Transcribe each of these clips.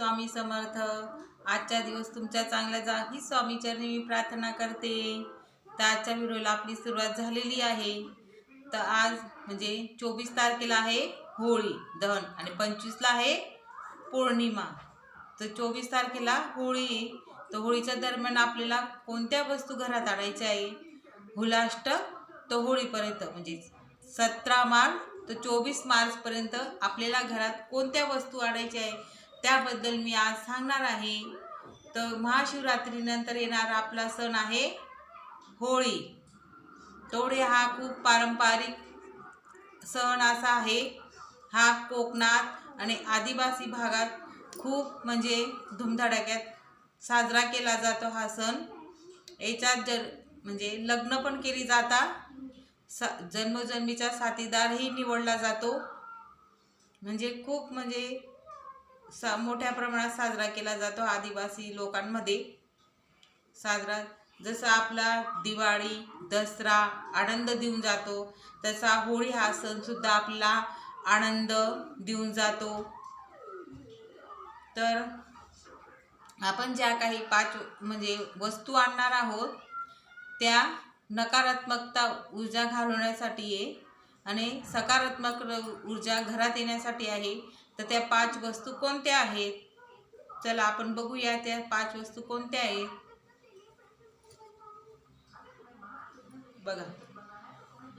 स्वामी समर्थ. आजचा दिवस तुमच्या चांगल्या जागी ही स्वामी चरणी मी प्रार्थना करते. तर आजच्या व्हिडिओला आपली सुरुवात झालेली आहे. तर आज म्हणजे चोवीस तारखेला आहे होळी दहन आणि पंचवीसला आहे पौर्णिमा. तर चोवीस तारखेला होळी तर होळीच्या दरम्यान आपल्याला कोणत्या वस्तू घरात आणायच्या आहे? हुलाष्ट तर होळीपर्यंत म्हणजे सतरा मार्च तर चोवीस मार्चपर्यंत आपल्याला घरात कोणत्या वस्तू आणायच्या आहे? त्याबद्दल मी आज सांगणार आहे. तर महाशिवरात्रीनंतर येणारा आपला सण आहे होळी. तोडे हा खूप पारंपरिक सण असा आहे. हा कोकणात आणि आदिवासी भागात खूप म्हणजे धुमधडाक्यात साजरा केला जातो हा सण. याच्यात जर म्हणजे लग्न पण केली जाता. सा जन्मजन्मीचा साथीदारही निवडला जातो. म्हणजे खूप म्हणजे सा मोठ्या प्रमाणात साजरा केला जातो आदिवासी लोकांमध्ये. साजरा जसा आपला दिवाळी दसरा आनंद देऊन जातो तसा होळी हा सणसुद्धा आपला आनंद देऊन जातो. तर आपण ज्या काही पाच म्हणजे वस्तू आणणार आहोत त्या नकारात्मकता ऊर्जा घालवण्यासाठी आहे आणि सकारात्मक र- ऊर्जा घरात येण्यासाठी आहे. तर त्या पाच वस्तू कोणत्या आहेत? चला आपण बघूया त्या पाच वस्तू कोणत्या आहेत. बघा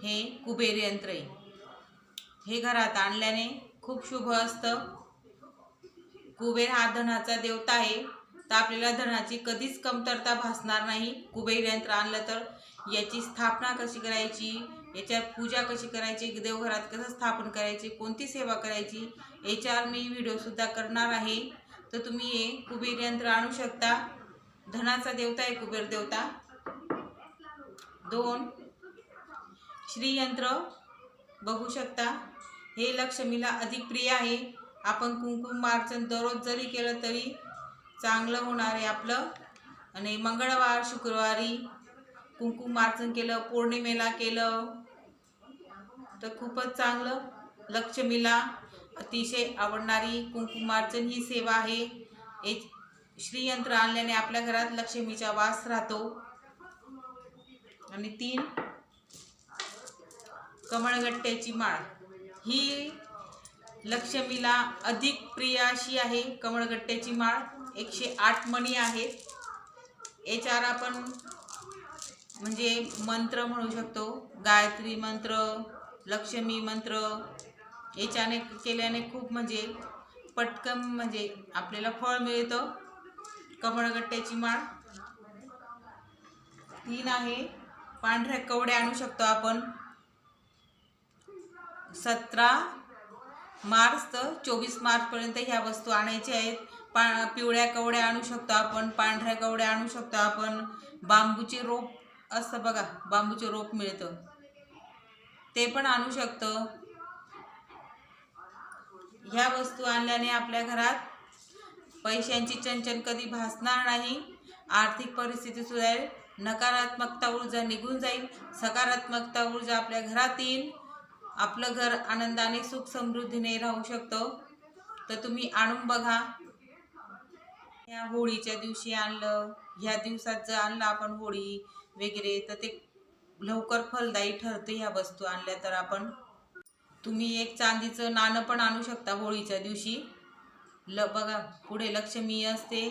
हे कुबेर यंत्र आहे. हे घरात आणल्याने खूप शुभ असतं. कुबेर हा धनाचा देवता आहे. तर आपल्याला धनाची कधीच कमतरता भासणार नाही. कुबेर यंत्र आणलं तर याची स्थापना कशी करायची? याच्यात पूजा कशी करायची? देवघरात कसं स्थापन करायची? कोणती सेवा करायची? याच्यावर मी व्हिडिओसुद्धा करणार आहे. तर तुम्ही हे कुबेर यंत्र आणू शकता. धनाचा देवता आहे कुबेर देवता. दोन. श्रीयंत्र बघू शकता. हे लक्ष्मीला अधिक प्रिय आहे. आपण कुंकुमार्चन दररोज जरी केलं तरी चांगलं होणार आहे आपलं. आणि मंगळवार शुक्रवारी कुंकुमार्चन केलं पौर्णिमेला केलं. तर खूपच चांगलं. लक्ष्मीला अतिशय आवडणारी कुंकुमार्चन ही सेवा आहे. एक श्रीयंत्र आणल्याने आपल्या घरात लक्ष्मीचा वास राहतो. आणि तीन कमळगट्ट्याची माळ. ही लक्ष्मीला अधिक प्रिय अशी आहे. कमळगट्ट्याची माळ एकशे आठ मणी आहेत याच्यावर आपण म्हणजे मंत्र म्हणू शकतो गायत्री मंत्र लक्ष्मी मंत्र याच्याने केल्याने खूप म्हणजे पटकन म्हणजे आपल्याला फळ मिळतं. कमळगट्ट्याची माळ. तीन आहे. पांढऱ्या कवड्या आणू शकतो आपण. सतरा मार्च तर चोवीस मार्चपर्यंत ह्या वस्तू आणायच्या आहेत. पा पिवळ्या कवड्या आणू शकतो आपण पांढऱ्या कवड्या आणू शकतो आपण. बांबूचे रोप असतं बघा बांबूचे रोप मिळतं. ते पण आणू शकतो. ह्या वस्तू आणल्याने आपल्या घरात पैशांची चंचन कधी भासणार नाही. आर्थिक परिस्थिती सुधारेल नकारात्मकता ऊर्जा निघून जाईल. सकारात्मकता ऊर्जा आपल्या घरात येईल आपलं घर आनंदाने सुख समृद्धीने राहू शकतं. तर तुम्ही आणून बघा. ह्या होळीच्या दिवशी आणलं ह्या दिवसात जर आणलं आपण होळी वगैरे तर ते लवकर फलदायी ठरते ह्या वस्तू आणल्या तर आपण तुम्ही एक चांदीचं नाणं पण आणू शकता होळीच्या दिवशी. ल बघा पुढे लक्ष्मी असते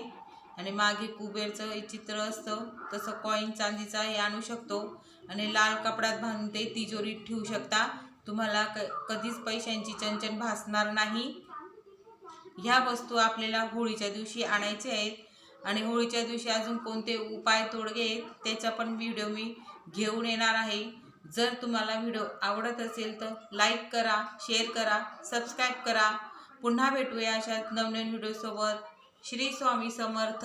आणि मागे कुबेरचं चित्र असतं. तसं कॉईन चांदीचा हे आणू शकतो आणि लाल कपड्यात बांधून ते तिजोरीत ठेवू शकता. तुम्हाला क कधीच पैशांची चंचन भासणार नाही. ह्या वस्तू आपल्याला होळीच्या दिवशी आणायच्या आहेत. आणि होळीच्या दिवशी अजून कोणते उपाय तोडगे त्याचा पण व्हिडिओ मी घेऊन येणार आहे. जर तुम्हाला व्हिडिओ आवडत असेल तर लाईक करा शेअर करा सबस्क्राईब करा. पुन्हा भेटूया अशा नवनवीन व्हिडिओसोबत श्री स्वामी समर्थ.